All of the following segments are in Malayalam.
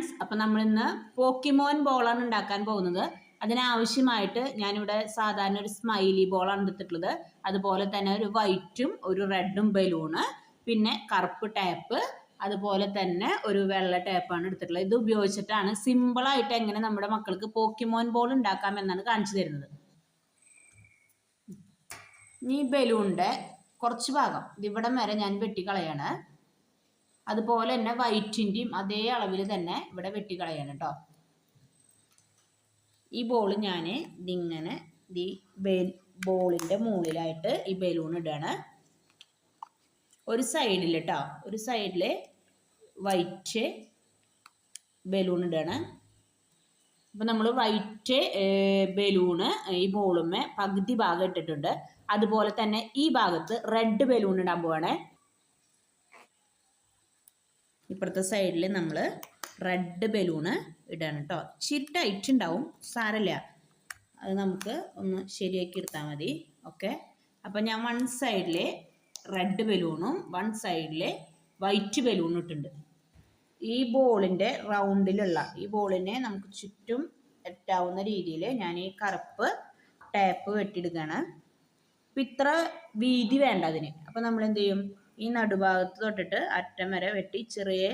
ഫ്രണ്ട്സ് അപ്പം നമ്മൾ ഇന്ന് പോക്കിമോൻ ബോളാണ് ഉണ്ടാക്കാൻ പോകുന്നത്. അതിനാവശ്യമായിട്ട് ഞാനിവിടെ സാധാരണ ഒരു സ്മൈലി ബോളാണ് എടുത്തിട്ടുള്ളത്. അതുപോലെ തന്നെ ഒരു വൈറ്റും ഒരു റെഡും ബലൂണ് പിന്നെ കറുപ്പ് ടാപ്പ് അതുപോലെ തന്നെ ഒരു വെള്ള ടാപ്പാണ് എടുത്തിട്ടുള്ളത്. ഇത് ഉപയോഗിച്ചിട്ടാണ് സിമ്പിളായിട്ട് എങ്ങനെ നമ്മുടെ മക്കൾക്ക് പോക്കിമോൻ ബോൾ ഉണ്ടാക്കാം എന്നാണ് കാണിച്ചു തരുന്നത്. ഈ ബലൂണിന്റെ കുറച്ച് ഭാഗം. ഇവിടം വരെ ഞാൻ വെട്ടിക്കളയാണ്. അതുപോലെ തന്നെ വൈറ്റിന്റെയും അതേ അളവിൽ തന്നെ ഇവിടെ വെട്ടിക്കളയാണ് കേട്ടോ ഈ ബോൾ ഞാൻ ഇതിങ്ങനെ ഈ ബേ ബോളിന്റെ മുകളിലായിട്ട് ഈ ബലൂൺ ഇടുകയാണ് ഒരു സൈഡിൽ കേട്ടോ ഒരു സൈഡിൽ വൈറ്റ് ബലൂൺ ഇടുകയാണ് അപ്പം നമ്മൾ വൈറ്റ് ബലൂണ് ഈ ബോളുമ്മേ പകുതി ഭാഗം ഇട്ടിട്ടുണ്ട്. അതുപോലെ തന്നെ ഈ ഭാഗത്ത് റെഡ് ബലൂൺ ഇടാൻ പോവാണേ. ഇപ്പുറത്തെ സൈഡിൽ നമ്മൾ റെഡ് ബലൂണ് ഇടാണ് കേട്ടോ ഇച്ചിരി ടൈറ്റ് ഉണ്ടാവും സാരല്ല. അത് നമുക്ക് ഒന്ന് ശരിയാക്കി എടുത്താൽ മതി. ഓക്കെ അപ്പം ഞാൻ വൺ സൈഡിൽ റെഡ് ബലൂണും വൺ സൈഡിൽ വൈറ്റ് ബലൂണും ഇട്ടുണ്ട് ഈ ബോളിന്റെ റൗണ്ടിലുള്ള ഈ ബോളിനെ നമുക്ക് ചുറ്റും എത്താവുന്ന രീതിയിൽ ഞാൻ ഈ കറുപ്പ് ടാപ്പ് വെട്ടിയെടുക്കുകയാണ് അപ്പം ഇത്ര വീതി വേണ്ട അതിന്. അപ്പം നമ്മൾ എന്ത് ചെയ്യും? ഈ നടുഭാഗത്ത് തൊട്ടിട്ട് അറ്റം വരെ വെട്ടി ചെറിയ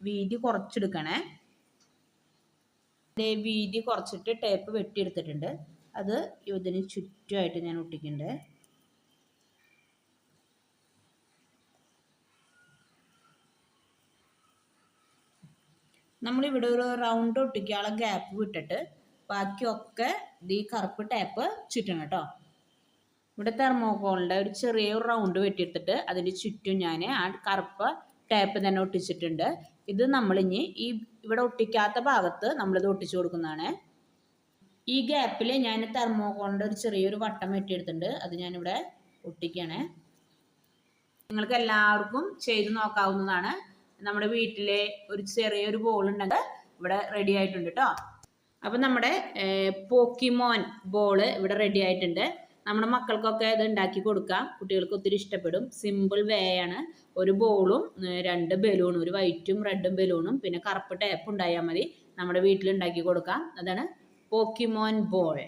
വീതി കുറച്ചെടുക്കണേ. വീതി കുറച്ചിട്ട് ടേപ്പ് വെട്ടിയെടുത്തിട്ടുണ്ട്. അത് ഇതിന് ചുറ്റുമായിട്ട് ഞാൻ ഒട്ടിക്കുന്നുണ്ട് നമ്മളിവിടെ ഒരു റൗണ്ട് ഒട്ടിക്കാനുള്ള ഗ്യാപ്പ് വിട്ടിട്ട് ബാക്കിയൊക്കെ ഈ കറുപ്പ് ടേപ്പ് ചുറ്റണം കേട്ടോ. ഇവിടെ തെർമോക്കോളിന്റെ ഒരു ചെറിയ റൗണ്ട് വെട്ടിയെടുത്തിട്ട് അതിന്റെ ചുറ്റും ഞാൻ ആ കറുപ്പ് ടേപ്പ് തന്നെ ഒട്ടിച്ചിട്ടുണ്ട്. ഇത് നമ്മളിനി ഈ ഇവിടെ ഒട്ടിക്കാത്ത ഭാഗത്ത് നമ്മളിത് ഒട്ടിച്ചു കൊടുക്കുന്നതാണ്. ഈ ഗ്യാപ്പിൽ ഞാൻ തെർമോക്കോളിന്റെ ഒരു ചെറിയൊരു വട്ടം വെട്ടിയെടുത്തിട്ടുണ്ട്. അത് ഞാനിവിടെ ഒട്ടിക്കുകയാണ് നിങ്ങൾക്ക് എല്ലാവർക്കും ചെയ്തു നോക്കാവുന്നതാണ്. നമ്മുടെ വീട്ടിലെ ഒരു ചെറിയൊരു ബോൾ ഉണ്ടെങ്കിൽ ഇവിടെ റെഡി ആയിട്ടുണ്ട് കേട്ടോ അപ്പം നമ്മുടെ പോക്കിമോൻ ബോൾ ഇവിടെ റെഡി ആയിട്ടുണ്ട്. നമ്മുടെ മക്കൾക്കൊക്കെ ഇത് ഉണ്ടാക്കി കൊടുക്കാം കുട്ടികൾക്ക് ഒത്തിരി ഇഷ്ടപ്പെടും. സിമ്പിൾ വേ ആണ്. ഒരു ബോളും രണ്ട് ബലൂണും ഒരു വൈറ്റും റെഡും ബലൂണും പിന്നെ കറുപ്പ് ടേപ്പ് ഉണ്ടായാൽ മതി. നമ്മുടെ വീട്ടിൽ ഉണ്ടാക്കി കൊടുക്കാം. അതാണ് പോക്കിമോൻ ബോൾ